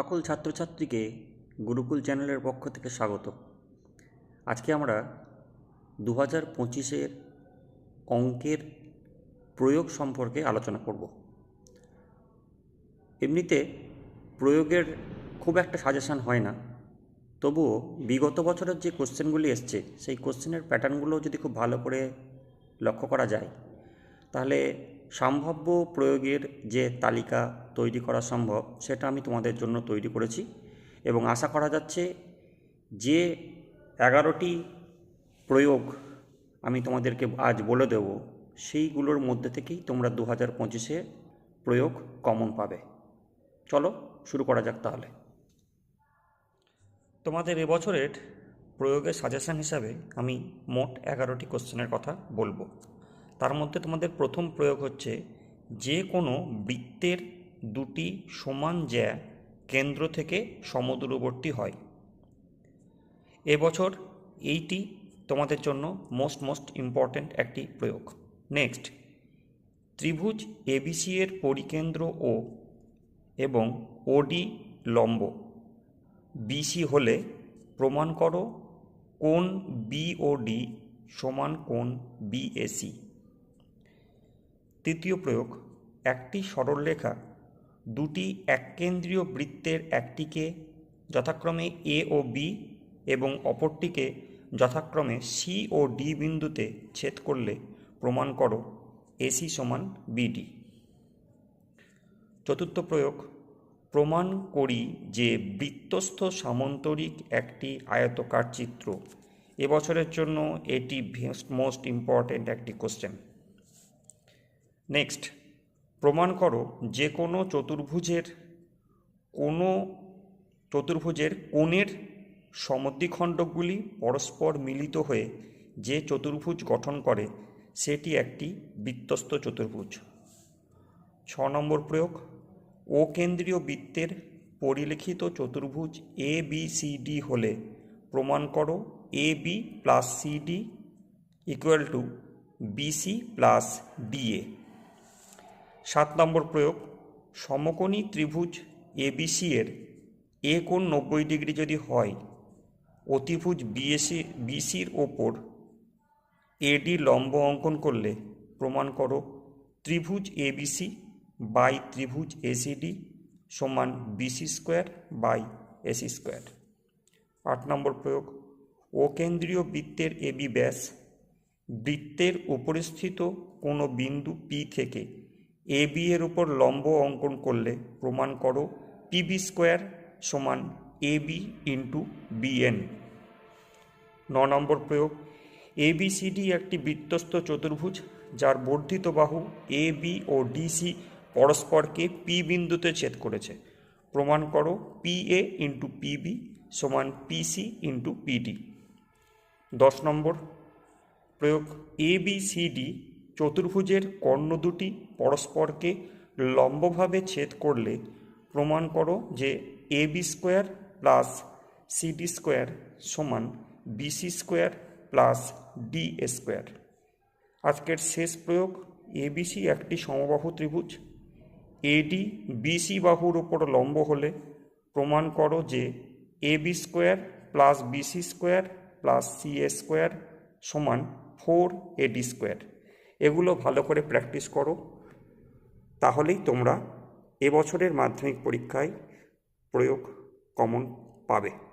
সকল ছাত্রছাত্রীকে গুরুকুল চ্যানেলের পক্ষ থেকে স্বাগত। আজকে আমরা দু হাজার পঁচিশের অঙ্কের প্রয়োগ সম্পর্কে আলোচনা করব। এমনিতে প্রয়োগের খুব একটা সাজেশান হয় না। তবুও বিগত বছরের যে কোশ্চেনগুলি এসছে, সেই কোশ্চেনের প্যাটার্নগুলো যদি খুব ভালো করে লক্ষ্য করা যায়, তাহলে সম্ভাব্য প্রয়োগের যে তালিকা তৈরি করা সম্ভব, সেটা আমি তোমাদের জন্য তৈরি করেছি এবং আশা করা যাচ্ছে যে এগারোটি প্রয়োগ আমি তোমাদেরকে আজ বলে দেব, সেইগুলোর মধ্যে থেকেই তোমরা দু হাজার পঁচিশে প্রয়োগ কমন পাবে। চলো শুরু করা যাক তাহলে। তোমাদের এবছরের প্রয়োগের সাজেশান হিসাবে আমি মোট এগারোটি কোশ্চেনের কথা বলব। তার মধ্যে তোমাদের প্রথম প্রয়োগ হচ্ছে যে কোনো বৃত্তের দুটি সমান জ্যা কেন্দ্র থেকে সমদূরবর্তী হয়। এবছর এইটি তোমাদের জন্য মোস্ট মোস্ট ইম্পর্ট্যান্ট একটি প্রয়োগ। নেক্সট ত্রিভুজ এবিসি এর পরিকেন্দ্র ও এবং ওডি লম্ব। বিসি হলে প্রমাণ করো কোন বিওডি সমান কোন বিএসি তৃতীয় প্রয়োগ, একটি সরলরেখা দুটি এককেন্দ্রীয় বৃত্তের একটিকে যথাক্রমে এ ও বি এবং অপরটিকে যথাক্রমে সি ও ডি বিন্দুতে ছেদ করলে প্রমাণ করো এসি সমান বিডি। চতুর্থ প্রয়োগ, প্রমাণ করি যে বৃত্তস্থ সামন্তরিক একটি আয়তকার চিত্র। এবছরের জন্য এটি মোস্ট ইম্পর্ট্যান্ট একটি কোশ্চেন নেক্সট প্রমাণ করো যে কোনো চতুর্ভুজের কোনো চতুর্ভুজের কোণের সমদ্বিখণ্ডকগুলি পরস্পর মিলিত হয়ে যে চতুর্ভুজ গঠন করে, সেটি একটি বৃত্তস্থ চতুর্ভুজ। ছ নম্বর প্রয়োগ ও কেন্দ্রীয় বৃত্তের পরিলিখিত চতুর্ভুজ এ বি সি ডি হলে প্রমাণ করো A B plus C D equal to BC plus DA সাত নম্বর প্রয়োগ, সমকোণী ত্রিভুজ এবিসি এর এ কোণ নব্বই ডিগ্রি যদি হয়, অতিভুজ বিএসি বিসির ওপর এডি লম্ব অঙ্কন করলে প্রমাণ করো, ত্রিভুজ এবিসি বাই ত্রিভুজ এসিডি সমান BC square by AC square. আট নম্বর প্রয়োগ ও কেন্দ্রীয় বৃত্তের এবি ব্যাস, বৃত্তের উপরিস্থিত কোনো বিন্দু পি থেকে এ বি এর উপর লম্ব অঙ্কন করলে প্রমাণ করো পিবি স্কোয়ার সমান এ বি ইন্টু বিএন ন নম্বর প্রয়োগ। এ বি সি ডি একটি বৃত্তস্থ চতুর্ভুজ যার বর্ধিত বাহু এ বি ও ডিসি পরস্পরকে পি বিন্দুতে ছেদ করেছে। প্রমাণ করো পি এ ইন্টু পিবি সমান পিসি ইন্টু পিডি দশ নম্বর প্রয়োগ। এ বি সি ডি চতুর্ভুজের কর্ণ দুটি পরস্পরকে লম্বভাবে ছেদ করলে প্রমাণ করো যে A B square plus CD square সমান BC square plus D square আজকের শেষ প্রয়োগ এবিসি একটি সমবাহু ত্রিভুজ। এডি বিসি বাহুর ওপর লম্ব হলে প্রমাণ করো যে A B square plus BC square plus C A square সমান ফোর এডি স্কোয়ার এগুলো ভালো করে প্র্যাকটিস করো। তাহলেই তোমরা এবছরের মাধ্যমিক পরীক্ষায় প্রয়োগ কমন পাবে।